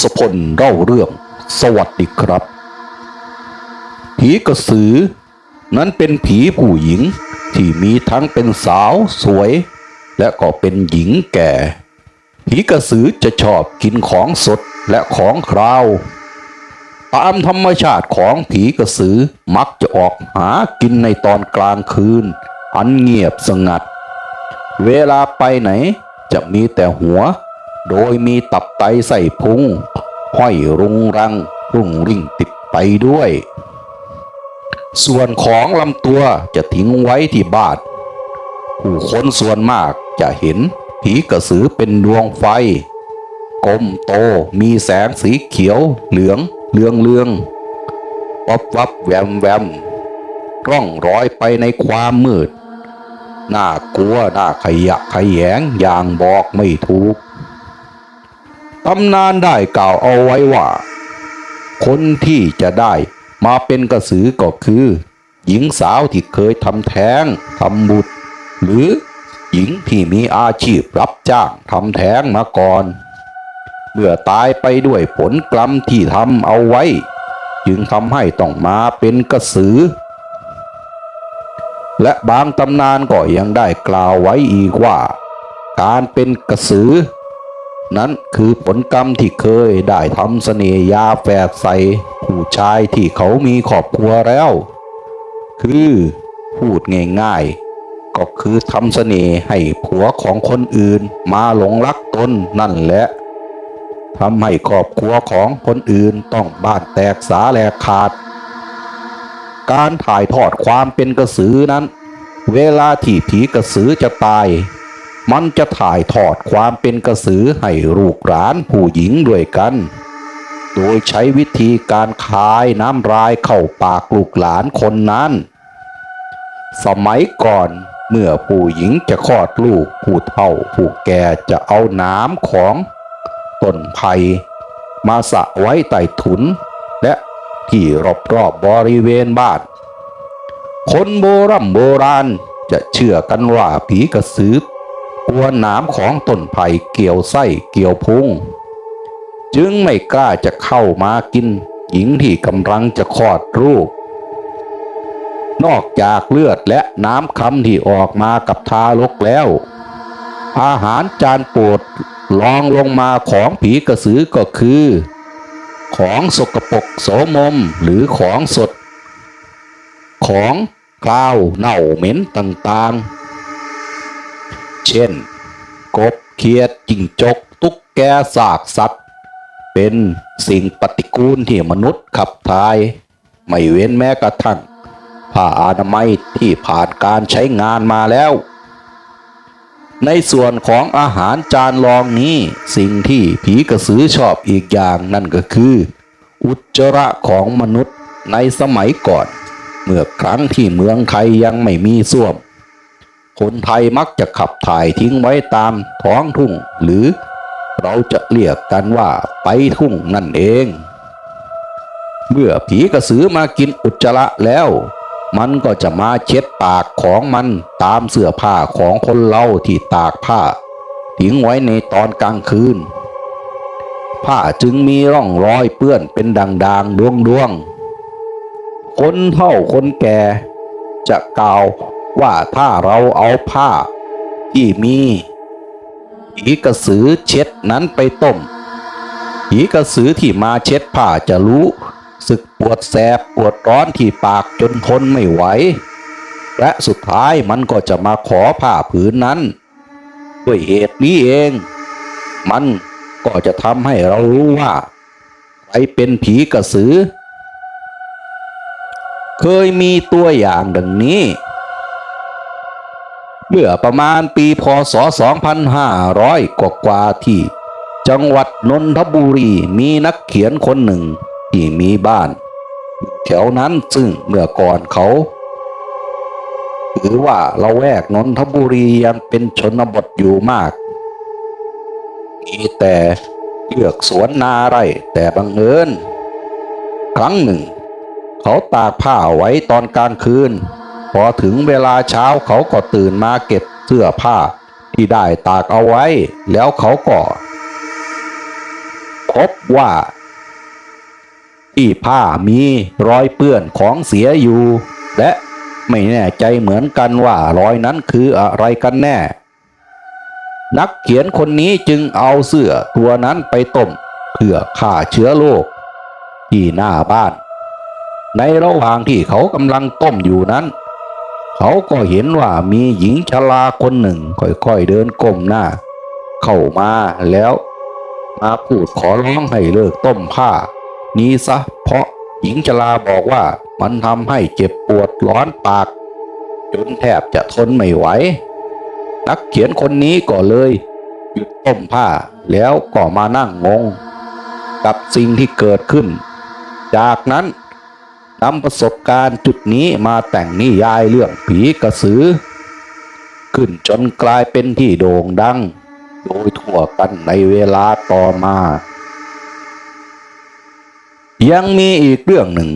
ศพลเล่าเรื่อง สวัสดีครับ ผีกระสือ นั้นเป็นผีผู้หญิงที่มีทั้งเป็นสาวสวย และก็เป็นหญิงแก่ ผีกระสือจะชอบกินของสดและของคราว ตามธรรมชาติของผีกระสือมักจะออกหากินในตอนกลางคืน อันเงียบสงัด เวลาไปไหนจะมีแต่หัว โดยมีตับไตใส่พุงห้อยรุงรัง รุ่งริ่งติดไปด้วย ส่วนของลำตัวจะทิ้งไว้ที่บานผู้คนส่วนมากจะเห็นผีกระสือเป็นดวงไฟกลมโตมีแสงสีเขียว เหลืองเลืองเลืองวับวับแวมแวมร่องรอยไปในความมืด น่ากลัวน่าขยะขยงอย่างบอกไม่ถูก ตำนานได้กล่าวเอาไว้ว่า คนที่จะได้มาเป็นกระสือก็คือ หญิงสาวที่เคยทำแท้งทำบุตร หรือหญิงที่มีอาชีพรับจ้างทำแท้งมาก่อน เมื่อตายไปด้วยผลกรรมที่ทำเอาไว้ จึงทำให้ต้องมาเป็นกระสือ และบางตำนานก็ยังได้กล่าวไว้อีกว่า การเป็นกระสือ นั้นคือผลกรรมที่เคยได้ทำเสน่ยาแฝดใส่ผู้ชายที่เขามีครอบครัวแล้ว คือพูดง่ายๆ ก็คือทำเสน่ห์ให้ผัวของคนอื่นมาหลงรักตนนั่นแหละทำให้ครอบครัวของคนอื่นต้องบ้านแตกสาแหลกขาด การถ่ายทอดความเป็นกระสือนั้น เวลาที่ผีกระสือจะตาย มันจะถ่ายทอดความเป็นกระสือให้ลูกหลานผู้หญิงด้วยกัน โดยใช้วิธีการคายน้ำลายเข้าปากลูกหลานคนนั้น สมัยก่อนเมื่อผู้หญิงจะคลอดลูกผู้เฒ่าผู้แก่จะเอาน้ำของต้นไผ่มาสะไว้ใต้ถุน และที่รอบๆบบริเวณบ้าน คนโบรโบราณจะเชื่อกันว่าผีกระสือ กลัวหน้ำของต้นไผ่เกี่ยวไส้เกี่ยวพุงจึงไม่กล้าจะเข้ามากิน หญิงที่กำลังจะคลอดลูก นอกจากเลือดและน้ำคำที่ออกมากับทารกแล้ว อาหารจานโปรดรองลงมาของผีกระสือก็คือ ของสกปรกโสมมหรือของสด ของกล้าวเน่าเหม็นต่างๆ เช่น กบเขียดจิงจก ตุ๊กแกสากสัตว์ เป็นสิ่งปฏิกูลที่มนุษย์ขับถ่าย ไม่เว้นแม้กระทั่งผ้าอนามัยที่ผ่านการใช้งานมาแล้ว ในส่วนของอาหารจานรองนี้ สิ่งที่ผีกระสือชอบอีกอย่างนั่นก็คือ อุจจาระของมนุษย์ในสมัยก่อน เมื่อครั้งที่เมืองไทยยังไม่มีส้วม คนไทยมักจะขับถ่ายทิ้งไว้ตามท้องทุ่ง หรือเราจะเรียกกันว่าไปทุ่งนั่นเอง เมื่อผีกระสือมากินอุจจาระแล้ว มันก็จะมาเช็ดปากของมันตามเสื้อผ้าของคนเราที่ตากผ้า ทิ้งไว้ในตอนกลางคืน ผ้าจึงมีร่องรอยเปื้อนเป็นด่างๆดวงๆคนเฒ่าคนแก่จะกล่าว ว่าถ้าเราเอาผ้า ที่มีผีกระสือเช็ดนั้นไปต้มผีกระสือที่มาเช็ดผ้าจะรู้สึกปวดแสบปวดร้อนที่ปากจนทนไม่ไหว และสุดท้ายมันก็จะมาขอผ้าผืนนั้น ด้วยเหตุนี้เอง มันก็จะทำให้เรารู้ว่าใครเป็นผีกระสือ เคยมีตัวอย่างดังนี้ เมื่อประมาณปีพศ 2500 กว่ากว่าที่ จังหวัดนนทบุรีมีนักเขียนคนหนึ่งที่มีบ้าน แถวนั้นซึ่งเมื่อก่อนเขาถือว่าละแวกนนทบุรียังเป็นชนบทอยู่มาก มีแต่เลือกสวนนาไร่แต่บังเอิญ ครั้งหนึ่ง เขาตากผ้าไว้ตอนกลางคืน พอถึงเวลาเช้าเขาก็ตื่นมาเก็บเสื้อผ้าที่ได้ตากเอาไว้ แล้วเขาก็ พบว่าที่ผ้ามีรอยเปื้อนของเสียอยู่ และไม่แน่ใจเหมือนกันว่ารอยนั้นคืออะไรกันแน่ นักเขียนคนนี้จึงเอาเสื้อตัวนั้นไปต้มเพื่อฆ่าเชื้อโรคที่หน้าบ้าน ในระหว่างที่เขากำลังต้มอยู่นั้น เขาก็เห็นว่ามีหญิงชราคนหนึ่ง ค่อยๆเดินก้มหน้า เข้ามาแล้วมาพูดขอร้องให้เลิกต้มผ้า นี้ซะเพราะหญิงชราบอกว่ามันทำให้เจ็บปวดร้อนปาก จนแทบจะทนไม่ไหวนักเขียนคนนี้ก็เลยหยุดต้มผ้าแล้วก็มานั่งงง กับสิ่งที่เกิดขึ้น จากนั้น นำประสบการณ์จุดนี้มาแต่งนิยายเรื่องผีกระสือ ขึ้นจนกลายเป็นที่โด่งดัง โดยทั่วกันในเวลาต่อมา ยังมีอีกเรื่องหนึ่ง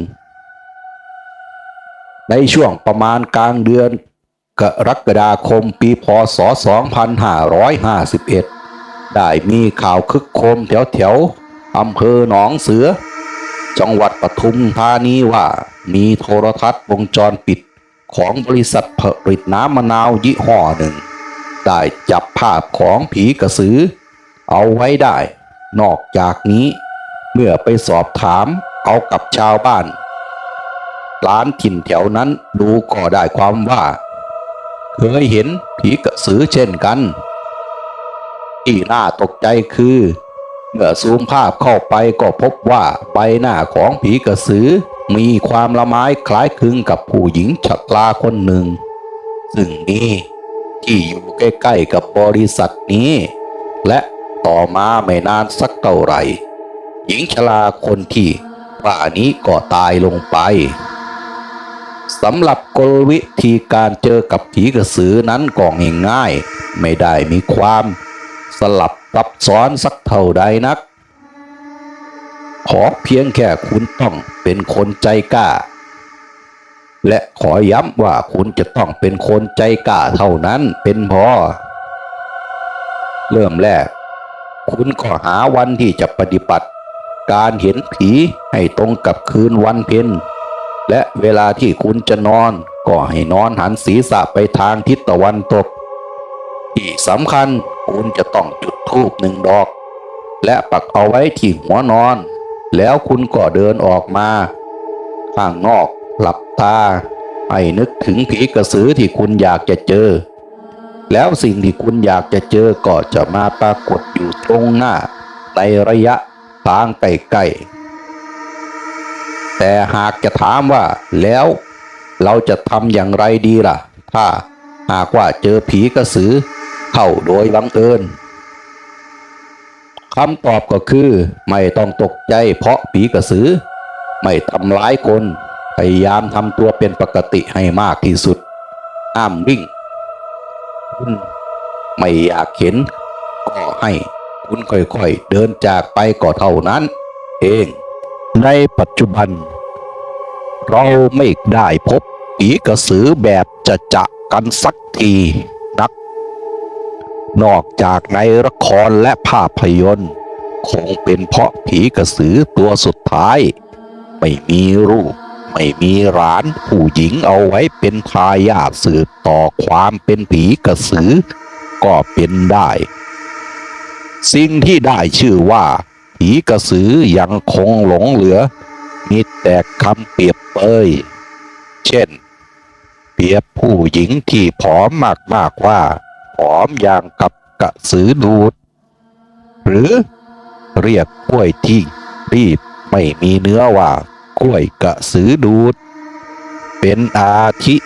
ในช่วงประมาณกลางเดือนกรกฎาคมปีพศ 2551 ได้มีข่าวคึกโครมแถวแถวอำเภอหนองเสือ จังหวัดปทุมธานีว่ามีโทรทัศน์วงจรปิดของบริษัทผลิตน้ำมะนาวยี่ห้อหนึ่ง ได้จับภาพของผีกระสือ เอาไว้ได้ นอกจากนี้ เมื่อไปสอบถามเอากับชาวบ้านร้านถิ่นแถวนั้นดูก็ได้ความว่า เคยเห็นผีกระสือเช่นกัน ที่น่าตกใจคือ เมื่อซูมภาพเข้าไปก็พบว่าใบหน้าของผีกระสือ มีความละไม้คล้ายคลึงกับผู้หญิงฉัตราคนหนึ่ง ซึ่งนี่ที่อยู่ใกล้ๆกับบริษัทนี้ และต่อมาไม่นานสักเท่าไหร่ หญิงชราคนที่ว่านี้ก็ตายลงไปสำหรับกลวิธีการเจอกับผีกระสือนั้นก็ง่ายๆไม่ได้มีความ สลับซับซ้อนสักเท่าใดนัก ขอเพียงแค่คุณต้องเป็นคนใจกล้า และขอย้ำว่าคุณจะต้องเป็นคนใจกล้าเท่านั้นเป็นพอ เริ่มแรก คุณก็หาวันที่จะปฏิบัติ การเห็นผีให้ตรงกับคืนวันเพ็ญและเวลาที่คุณจะนอนก็ให้นอนหันศีรษะไปทางทิศตะวันตก ที่สำคัญ คุณจะต้องจุดธูปหนึ่งดอก และปักเอาไว้ที่หัวนอน แล้วคุณก็เดินออกมา ข้างนอกหลับตาให้นึกถึงผีกระสือที่คุณอยากจะเจอ แล้วสิ่งที่คุณอยากจะเจอก็จะมาปรากฏอยู่ตรงหน้า ในระยะทางใกล้ๆแต่หากจะถามว่าแล้วเราจะทำอย่างไรดีล่ะ ถ้าหากว่าเจอผีกระสือ เข้าโดยบังเอิญคำตอบก็คือ ไม่ต้องตกใจเพราะผีกระสือ ไม่ทำร้ายคน พยายามทำตัวเป็นปกติให้มากที่สุดห้ามวิ่งคุณไม่อยากเห็น ก็ให้คุณค่อยๆ เดินจากไปก็เท่านั้น เอง ในปัจจุบัน เราไม่ได้พบผีกระสือแบบจะจะกันสักที นอกจากในละครและภาพยนตร์ คงเป็นเพราะผีกระสือตัวสุดท้าย ไม่มีรูป ไม่มีร้านผู้หญิงเอาไว้เป็นทายาทสืบต่อความเป็นผีกระสือ ก็เป็นได้ สิ่งที่ได้ชื่อว่า ผีกระสือยังคงหลงเหลือ มีแต่คำเปรียบเปยเช่น เปรียบผู้หญิงที่ผอมมากๆว่า ผอมอย่างกับกระสือดูด หรือเรียกกล้วยที่รีบไม่มีเนื้อว่ากล้วยกระสือดูด เป็นอาทิ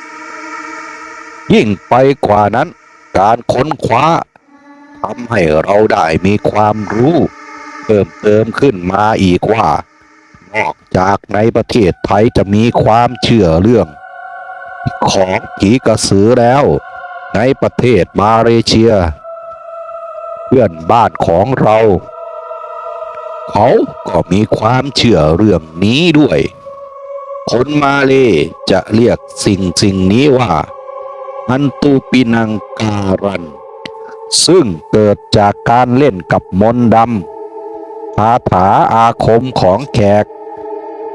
ยิ่งไปกว่านั้น การค้นคว้าทำให้เราได้มีความรู้ เพิ่มเติมขึ้นมาอีกว่า นอกจากในประเทศไทยจะมีความเชื่อเรื่อง ของผีกระสือแล้ว ในประเทศมาเลเซีย เพื่อนบ้านของเรา เขาก็มีความเชื่อเรื่องนี้ด้วย คนมาเลจะเรียกสิ่งสิ่งนี้ว่าอันตูปินังการัน ซึ่งเกิดจากการเล่นกับมนต์ดำคาถาอาคมของแขก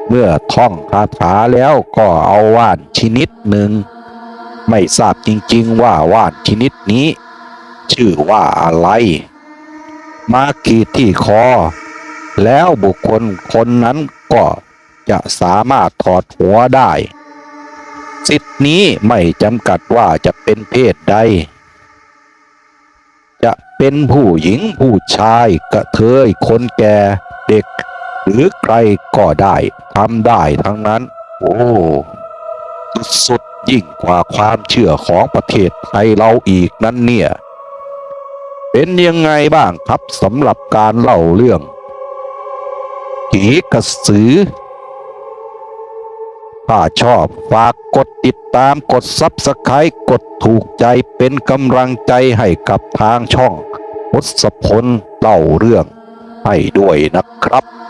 เมื่อท่องคาถาแล้วก็เอาว่านชนิดหนึ่ง ไม่ทราบจริง ๆ ว่าว่านชนิดนี้ ชื่อว่าอะไร มาขีดที่คอ แล้วบุคคลคนนั้นก็จะสามารถถอดหัวได้ สิทธินี้ไม่จำกัดว่าจะเป็นเพศใด จะเป็นผู้หญิงผู้ชายกระเทยคนแก่เด็ก หรือใครก็ได้ทำได้ทั้งนั้น โอ้ สุด ยิ่งกว่าความเชื่อของประเทศไทยเราอีกนั้นเนี่ย เป็นยังไงบ้างครับสำหรับการเล่าเรื่องผีกระสือ ถ้าชอบฝากกดติดตามกดซับสไครต์กดถูกใจเป็นกำลังใจให้กับทางช่องพศพลเล่าเรื่องให้ด้วยนะครับขอบคุณครับ